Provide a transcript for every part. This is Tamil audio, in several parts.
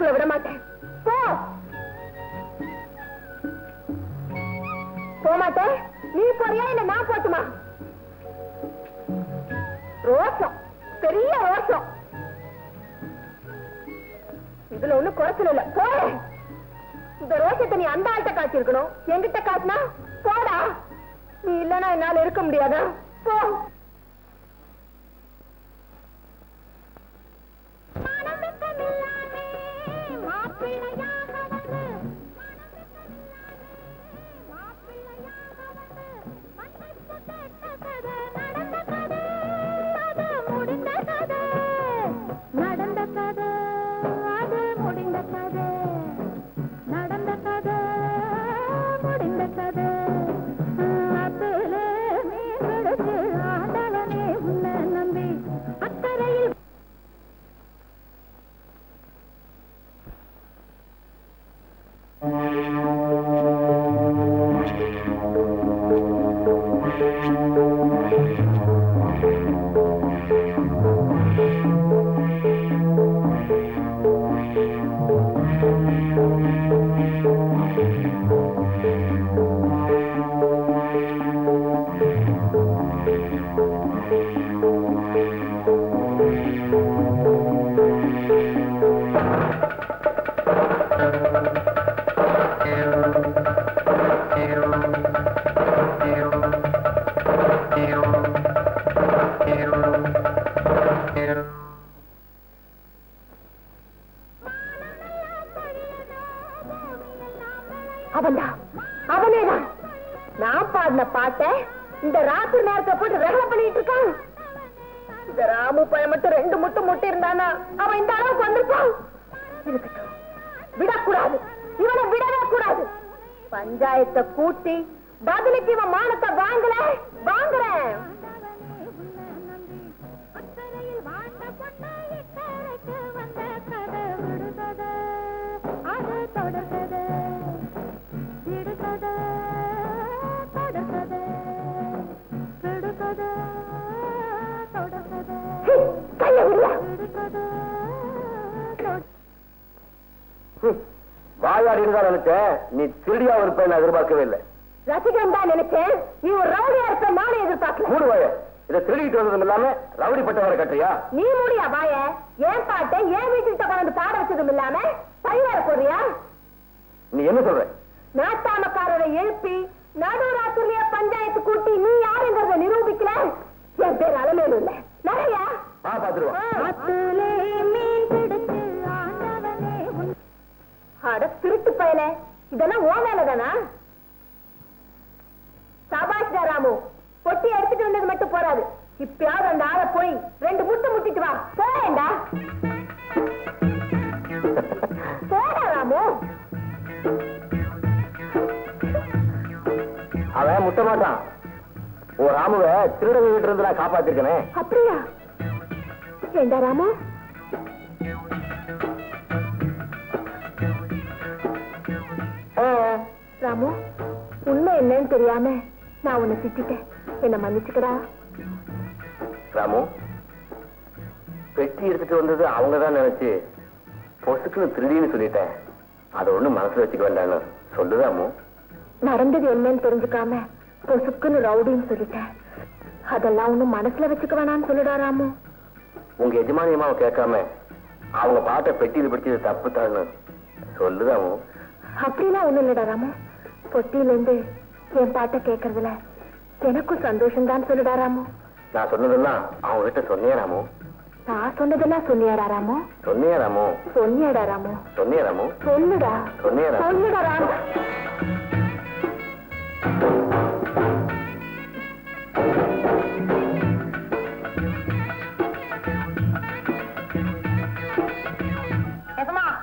வீட்டுக்குள்ள விட மாட்டேன். போ. போமாட்டேன் நீ போறியா இல்ல நான் போட்டுமா? ரோசம் பெரிய ரோசம் இதுல ஒண்ணு குறைச்சல இல்ல. போ. இந்த ரோசத்தை நீ அந்த ஆள்கிட்ட காய்ச்சிருக்கணும் என்கிட்ட காட்டினா போடா. நீ இல்லனா என்னால இருக்க முடியாதா? போ. 回来呀 அவன்தான் அவனேதான். நான் பாடின பாட்டை இந்த ராத்திரி நேரத்தை போட்டு ரகலை பண்ணிட்டு இருக்கான். இந்த ராமு பையன் மட்டும் ரெண்டு முட்டு முட்டி இருந்தானா அவன் இந்த அளவுக்கு வந்திருப்பான். இருக்கட்டும். விடக்கூடாது. இவனை விடவே கூடாது. பஞ்சாயத்தை கூட்டி பதிலுக்கு இவன் மானத்தை வாங்கல. வாங்குறேன் வாயாடி இருந்தா நினைச்சேன் நீ திருடியா இருப்ப நான் எதிர்பார்க்கவே இல்லை. ரசிகன் தான் நினைச்சேன். நீ ஒரு ரவுடியா இருப்ப நானே எதிர்பார்க்கல. மூடு வாய. இதை திருடிட்டு வந்ததும் இல்லாம ரவுடி பட்டவரை கட்டுறியா? நீ மூடியா வாய? ஏன் பாட்டை? ஏன் வீட்டுக்கிட்ட கொண்டு பாட வச்சதும் இல்லாம பையற போறியா நீ என்ன சொல்ற? நாட்டாமக்காரரை எழுப்பி நடுராத்திரிலேயே பஞ்சாயத்து கூட்டி நீ யாருங்கிறத நிரூபிக்கல? என் பேர் அலமேலு இல்ல. நிறையா பாத்துருவா. அட திருட்டு பயல. இதெல்லாம் ஓ மேலதானா சபாஷ்டா ராமு பொட்டி எடுத்துட்டு வந்தது மட்டும் போறாது. இப்பயாவது அந்த ஆளை போய் ரெண்டு முட்டை முட்டிட்டு வா. போறேன்டா போடா ராமு. அவன் முட்ட மாட்டான். உன் ராமுவ திருடங்க கிட்ட இருந்து நான் காப்பாத்திருக்கனே. அப்படியா? ஏண்டா ராமு? ராமு உண்மை என்னன்னு தெரியாம நான் உன்னை திட்டிட்டேன். என்ன மன்னிச்சுக்கடா. ராமு பெட்டி எடுத்துட்டு வந்தது அவங்க தான் நினைச்சு பொசுக்குன்னு திருடின்னு சொல்லிட்டேன். அதை ஒண்ணும் மனசுல வச்சுக்க வேண்டாம்னு சொல்லு ராமு. நடந்தது என்னன்னு தெரிஞ்சுக்காம பொசுக்குன்னு ரவுடின்னு சொல்லிட்டேன். அதெல்லாம் ஒண்ணும் மனசுல வச்சுக்க வேணாம்னு சொல்லுடா ராமு. உங்க எஜமானியமாவை கேட்காம அவங்க பாட்டை பெட்டியில் பிடிச்சது தப்பு தான்னு சொல்லு ராமு. அப்படிலாம் ஒண்ணும் இல்லடா ராமு. பொட்டியில இருந்து என் பாட்டை கேட்கறதுல எனக்கும் சந்தோஷம் தான் சொல்லுடா ராமு. நான் சொன்னதெல்லாம் அவங்க கிட்ட சொன்னியா ராமு? நான் சொன்னதெல்லாம் சொன்னியாடா ராமு? சொன்னியா ராமு? சொன்னியாடா ராமு. சொன்னியா ராமு? சொல்லுடா. சொன்னியா ராமு? சொல்லுடா ராமு.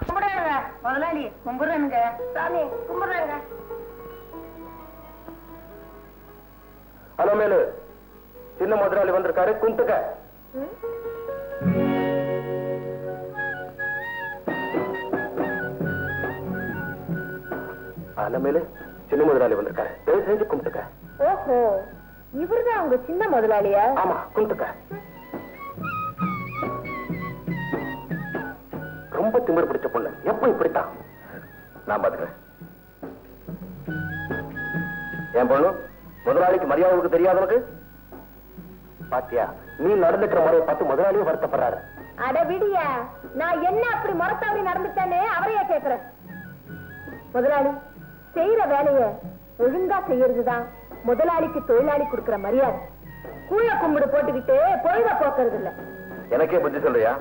கும்பிடுறாங்க முதலாளி கும்பிடுறானுங்க. சாமி கும்பிடுறாங்க ஹலோ மேலு. சின்ன முதலாளி வந்திருக்காரு குந்துக்க ஹலோ மேலு சின்ன முதலாளி வந்திருக்காரு. தயவு செஞ்சு கும்பிட்டுக்க. ஓஹோ இவர்தான் உங்க சின்ன முதலாளியா? ஆமா கும்பிட்டுக்க. ரொம்ப ரொம்ப திமிர் பிடிச்ச பொண்ணு. எப்ப இப்படித்தான்? நான் பாத்துக்கிறேன். என் பொண்ணு முதலாளிக்கு மரியாதை தெரியாது பாத்தியா நீ நடந்துக்கிற முறையை பார்த்து முதலாளியே வருத்தப்படுறாரு. அட விடிய நான் என்ன அப்படி முறத்தவரி நடந்துட்டேன்னு அவரையே கேக்குறேன். முதலாளி செய்யற வேலைய ஒழுங்கா செய்யறதுதான் முதலாளிக்கு தொழிலாளி கொடுக்கிற மரியாதை. கூழ கும்பிடு போட்டுக்கிட்டு பொழுத போக்குறது இல்ல எனக்கே புத்தி சொல்றியா?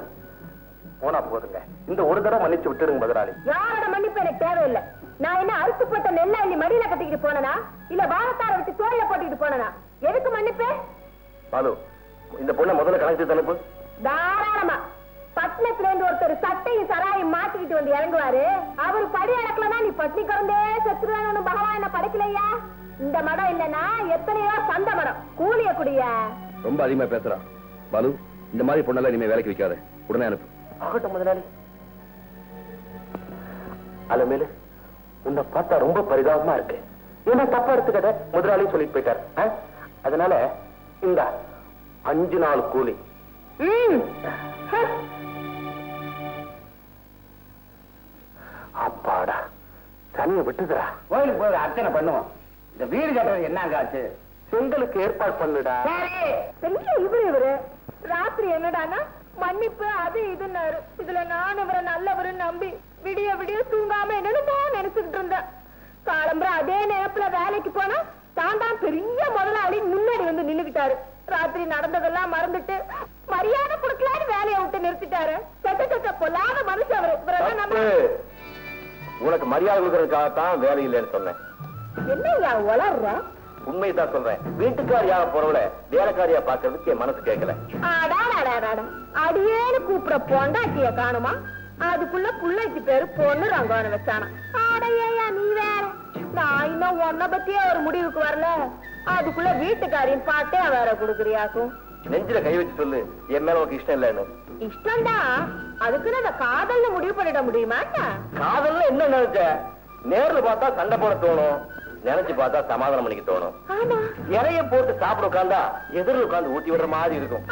போனா போதுங்க. இந்த ஒரு தடவை மன்னிச்சு விட்டுடுங்க முதலாளி. யாரோட மன்னிப்பு எனக்கு தேவையில்லை. நான் என்ன அறுத்து போட்ட நெல்ல அள்ளி மடியில கட்டிக்கிட்டு போனனா? இல்ல வாழத்தார வச்சு தோல்ல போட்டுக்கிட்டு போனனா? எதுக்கு மன்னிப்பு? பாலு இந்த பொண்ணை முதல்ல கணக்கு அனுப்பு தாராளமா. பட்டணத்துல இருந்து ஒருத்தர் சட்டையும் சராயும் மாட்டிக்கிட்டு வந்து இறங்குவாரு. அவர் படி அடக்கலன்னா நீ பட்னி குறந்தே செத்துருவானு பகவான் என்ன படைக்கலையா? இந்த மடம் இல்லனா எத்தனையோ சந்த மரம் கூலிய குடிய. ரொம்ப அதிகமா பேசுறான் பாலு இந்த மாதிரி பொண்ணெல்லாம் இனிமே வேலைக்கு வைக்காத. உடனே அனுப்பு. ஆகட்டும் முதலாளி. அலமேலு உன்னை பார்த்தா ரொம்ப பரிதாபமா இருக்கு. என்ன தப்பா எடுத்துக்கத? முதலாளி சொல்லிட்டு போயிட்டார்? அதனால இந்த அஞ்சு நாள் கூலி. அப்பாடா சனியை விட்டுதுடா கோயிலுக்கு போய் அர்ச்சனை பண்ணுவோம். இந்த வீடு கட்டுறது என்னங்க ஆச்சு? செங்கலுக்கு ஏற்பாடு பண்ணுடா. இவரு இவரு. ராத்திரி என்னடானா மன்னிப்பு அது இதுன்னாரு இதுல நான் இவரை நல்லவரு நம்பி விடிய விடிய தூங்காம என்னென்னமோ நினைச்சுக்கிட்டு இருந்தேன். காலம்புற அதே நேரத்துல வேலைக்கு போனா தான் தான் பெரிய முதலாளி முன்னாடி வந்து நின்னுக்கிட்டாரு. ராத்திரி நடந்ததெல்லாம் மறந்துட்டு மரியாதை கொடுக்கலான்னு வேலையை விட்டு நிறுத்திட்டாரு. செத்த செத்த பொல்லாத மனுஷன் அவரு. இவரெல்லாம் நம்ம உனக்கு மரியாதை கொடுக்கறதுக்காகத்தான் வேலை இல்லைன்னு சொன்னேன். என்னய்யா உளர்ற? உண்மைதான் சொல்றேன். வீட்டுக்காரியாக போறவள வேலைக்காரியா பாக்குறதுக்கு என் மனசு கேட்கல. அடாடாடாடாடா. அடியேன்னு கூப்பிட பொண்டாட்டிய காணுமா? அதுக்குள்ள புள்ளைக்கு பேரு பொண்ணு ரங்கோன வச்சானா. அடையா நீ வேற. நான் இன்னும் உன்னை பத்தியே ஒரு முடிவுக்கு வரல. அதுக்குள்ள வீட்டுக்காரின் பாட்டே வேற குடுக்குறியாக்கும். நெஞ்சில கை வச்சு சொல்லு என் மேல உனக்கு இஷ்டம் இல்லைன்னு. இஷ்டம்தான் அதுக்குன்னு அந்த காதல்ல முடிவு பண்ணிட முடியுமா காதல்ல என்ன நினைச்ச? நேர்ல பார்த்தா சண்டை போட தோணும். நினைச்சு பார்த்தா சமாதானம் பண்ணிக்க தோணும். ஆமா. இறைய போட்டு சாப்பிட உட்கார்ந்தா எதிரில் உட்கார்ந்து ஊட்டி விடுற மாதிரி இருக்கும்.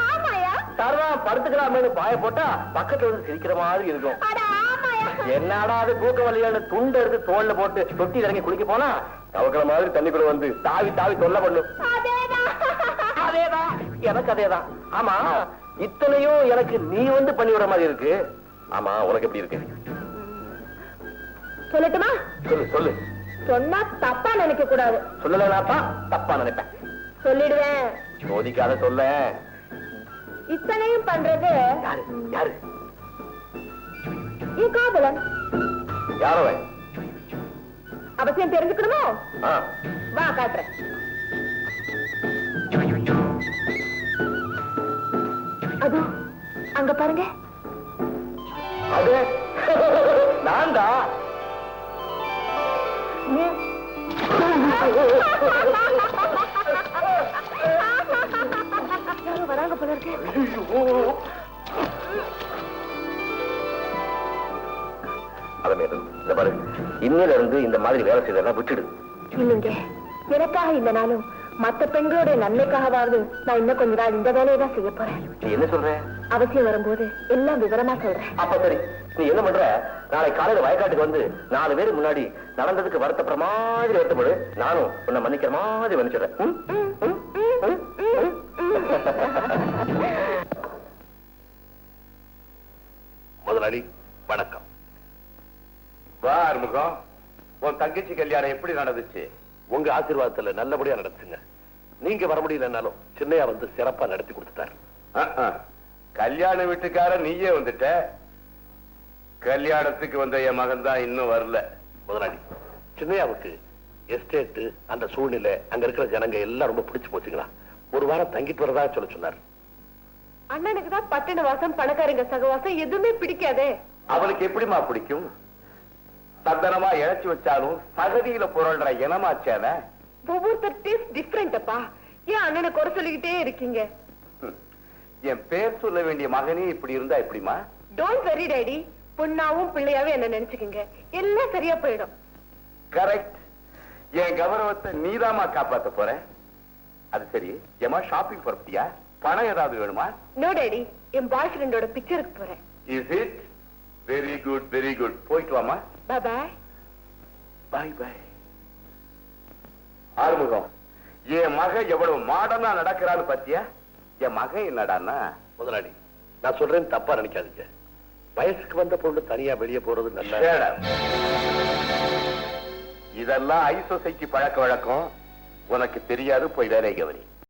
சரதான் படுத்துக்கலாமேனு பாய போட்டா பக்கத்துல வந்து சிரிக்கிற மாதிரி இருக்கும். என்னடா அது தூக்க வலியான துண்டு எடுத்து தோல்ல போட்டு தொட்டி இறங்கி குளிக்க போனா தவக்கிற மாதிரி தண்ணிக்குள்ள வந்து தாவி தாவி தொல்லை பண்ணும். அதேதான் அதேதான் எனக்கு அதேதான் ஆமா இத்தனையும் எனக்கு நீ வந்து பண்ணி விடுற மாதிரி இருக்கு. ஆமா உனக்கு எப்படி இருக்கு? சொல்லட்டுமா? சொல்லு சொல்லு. சொன்னா தப்பா நினைக்க கூடாது. சொல்லலனாப்பா தப்பா நினைப்பேன். சொல்லிடுவேன். சோதிக்காத சொல்ல. இத்தனையும் பண்றது என் காதலன் யாரவன் அவசியம் தெரிஞ்சுக்கணுமோ? வா காட்டுறேன். அதோ அங்க பாருங்க. அது? நான் தான் போல இருக்கு இந்த பாரு. இன்னில இருந்து இந்த மாதிரி வேலை செய்தெல்லாம் விட்டுடு. இல்லைங்க. எனக்காக இல்லைனாலும் மத்த பெண்களுடைய நன்மைக்காகவாவது நான் இன்னும் கொஞ்ச நாள் இந்த வேலையை தான் செய்ய போறேன். என்ன சொல்ற? அவசியம் வரும்போது எல்லாம் விவரமா சொல்றேன். அப்ப சரி. நீ என்ன பண்ற? நாளை காலையில வயக்காட்டுக்கு வந்து நாலு பேருக்கு முன்னாடி நடந்ததுக்கு வருத்தப்படுற மாதிரி வருத்தப்படு நானும் உன்னை மன்னிக்கிற மாதிரி மன்னிச்சிடுறேன். முதலாளி வணக்கம். வா ஆறுமுகம். உன் தங்கச்சி கல்யாணம் எப்படி நடந்துச்சு? உங்க ஆசீர்வாதத்துல நல்லபடியா நடந்துச்சுங்க. நீங்க வர முடியலன்னாலும் சின்னையா வந்து சிறப்பா நடத்தி கொடுத்துட்டாரு. கல்யாண வீட்டுக்கார நீயே வந்துட்ட. கல்யாணத்துக்கு வந்த என் மகன் தான் இன்னும் வரல. முதலாளி சின்னையாவுக்கு எஸ்டேட்டு அந்த சூழ்நிலை அங்க இருக்கிற ஜனங்க எல்லாம் ரொம்ப பிடிச்சு போச்சுங்களா? ஒரு வாரம் தங்கிட்டு வரதா சொல்ல சொன்னார். அண்ணனுக்கு தான் பட்டண வாசம் பணக்காரங்க சகவாசம் எதுவுமே பிடிக்காதே. அவளுக்கு எப்படிம்மா பிடிக்கும்? சந்தனமா இழைச்சு வச்சாலும் சகதியில புரள்ற இனமாச்சான ஒவ்வொருத்தர் டேஸ்ட் டிஃப்ரெண்ட் அப்பா. ஏன் அண்ணனை குறை சொல்லிக்கிட்டே இருக்கீங்க? என் பேர் சொல்ல வேண்டிய மகனே இப்படி இருந்தா எப்படிமா டோன்ட் வெரி டேடி பொண்ணாவும் பிள்ளையாவும் என்ன நினைச்சுக்கீங்க. எல்லாம் சரியா போயிடும். கரெக்ட் என் கௌரவத்தை நீதாம்மா காப்பாத்த போற? அது சரி. ஏமா ஷாப்பிங் புறப்பட்டியா பணம் ஏதாவது வேணுமா? நோ டேடி என் பாய் ஃப்ரெண்டோட பிக்சருக்கு போறேன். Is it very good very good போயிட்டு வாமா பாய் பாய் பாய் ஆறுமுகம். என் மகன் எவ்வளவு மாடனா நடக்கிறான்னு பத்தியா? என் மகன் என்னடான்னா? முதலாளி நான் சொல்றேன் தப்பா நினைக்காதீங்க. வயசுக்கு வந்த பொண்ணு தனியா வெளியே போறது நல்ல. இதெல்லாம் ஐ சொசைட்டி பழக்க வழக்கம். உனக்கு தெரியாது போய் வேலை கவனி.